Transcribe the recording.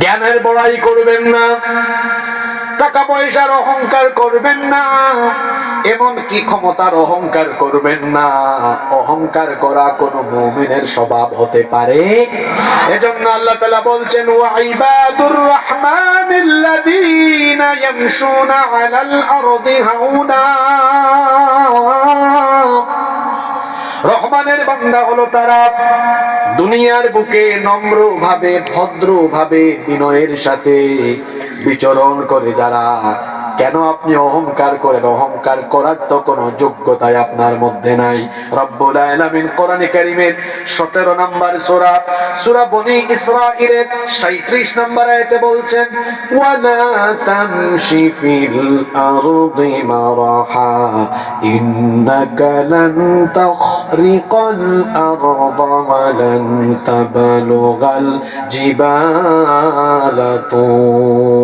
জ্ঞানের বড়াই করবেন না, টাকা পয়সার অহংকার করবেন না এমন কি ক্ষমতার অহংকার করবেন না। অহংকার করা কোন মুমিনের স্বভাব হতে পারে। এজন্য আল্লাহ তাআলা বলছেন ওয়াইবাদুর রহমানিল্লাযীনা আলাল আরদি হাউনা। রহমানের বান্দা হলো তারা। দুনিয়ার বুকে নম্র ভাবে ভদ্র ভাবে বিনয়ের সাথে বিচরণ করে যারা। কেন আপনি অহংকার করেন? অহংকার করার তো কোনো যোগ্যতাই আপনার মধ্যে নাই। রব্বুল আলামিন কোরআনে কারীমের 17 নম্বর সূরা সূরা বনি ইসরাঈলের 37 নম্বর আয়াতে বলছেন, ওয়ালা তামশি ফিল আরদি মারাহা, ইন্নাকা লান তাখরিকাল الأرض ولن تبلغ الجبال তুলা